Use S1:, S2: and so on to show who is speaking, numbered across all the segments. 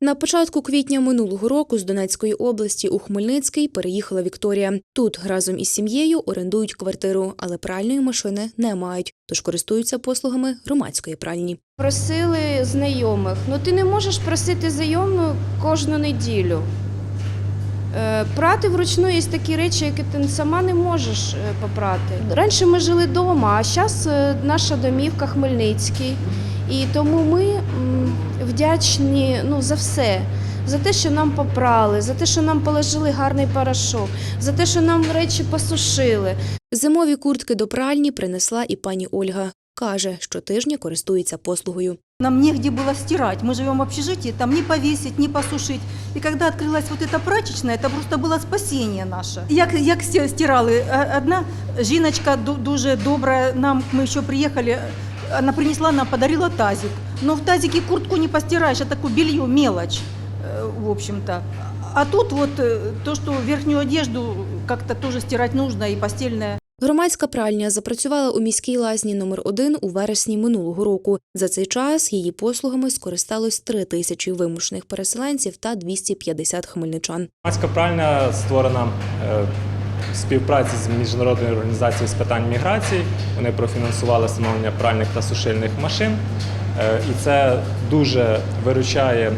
S1: На початку квітня минулого року з Донецької області у Хмельницький переїхала Вікторія. Тут разом із сім'єю орендують квартиру, але пральної машини не мають, тож користуються послугами громадської пральні.
S2: Просили знайомих. Ну ти не можеш просити знайому кожну неділю. Е, Прати вручну є такі речі, які ти сама не можеш е, попрати. Раніше ми жили вдома, а зараз наша домівка Хмельницький. І тому ми вдячні ну, за все. За те, що нам попрали, за те, що нам положили гарний порошок, за те, що нам речі посушили.
S1: Зимові куртки до пральні принесла і пані Ольга. Каже, щотижня користується послугою.
S3: Нам негде было стирать. Мы живем в общежитии, там не повесить, не посушить. И когда открылась вот эта прачечная, это просто было спасение наше. Як, як сті- стирали, А- одна жіночка ду- дуже добра, нам, мы еще приехали, она принесла нам, подарила тазик. Но в тазике куртку не постираешь, это такое белье, мелочь, э, в общем-то. А тут вот э, то, что верхнюю одежду как-то тоже стирать нужно и постельное.
S1: Громадська пральня запрацювала у міській лазні номер 1 у вересні минулого року. За цей час її послугами скористалось 3 тисячі вимушених переселенців та 250 хмельничан.
S4: Громадська пральня створена е, в співпраці з міжнародною організацією з питань міграції. Вони профінансували встановлення пральних та сушильних машин. Е, І це дуже виручає е,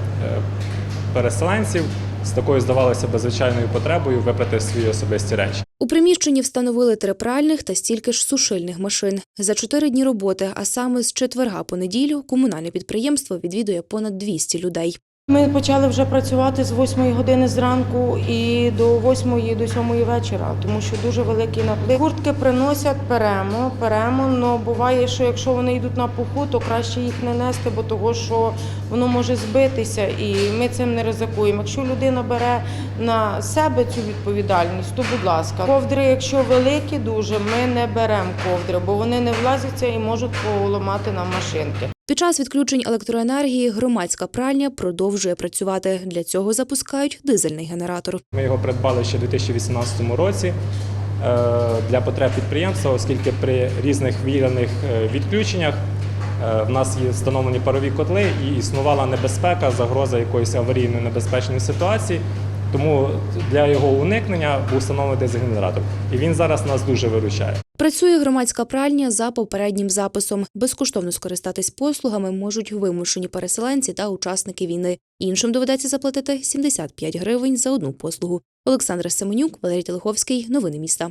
S4: переселенців з такою, здавалося б, звичайною потребою випрати свої особисті речі.
S1: У приміщенні встановили три пральних та стільки ж сушильних машин. За чотири дні роботи, а саме з четверга по неділю, комунальне підприємство відвідує понад 200 людей.
S5: Ми почали вже працювати з 8 години зранку і до 8 до 7 вечора, тому що дуже великий наплив. Куртки приносять, перемо, перемо. але буває, що якщо вони йдуть на пуху, то краще їх не нести, бо того, що воно може збитися, і ми цим не ризикуємо. Якщо людина бере на себе цю відповідальність, то будь ласка, ковдри, якщо великі, дуже ми не беремо ковдри, бо вони не влазяться і можуть поламати нам машинки.
S1: Під час відключень електроенергії громадська пральня продовжує працювати. Для цього запускають дизельний генератор.
S4: Ми його придбали ще у 2018 році е, для потреб підприємства, оскільки при різних віяних е, відключеннях е, в нас є встановлені парові котли і існувала небезпека, загроза якоїсь аварійної небезпечної ситуації. Тому для його уникнення був встановлений. І він зараз нас дуже виручає.
S1: Працює громадська пральня за попереднім записом. Безкоштовно скористатись послугами можуть вимушені переселенці та учасники війни. Іншим доведеться заплатити 75 гривень за одну послугу. Олександра Семенюк, Валерій Телеховський. Новини міста.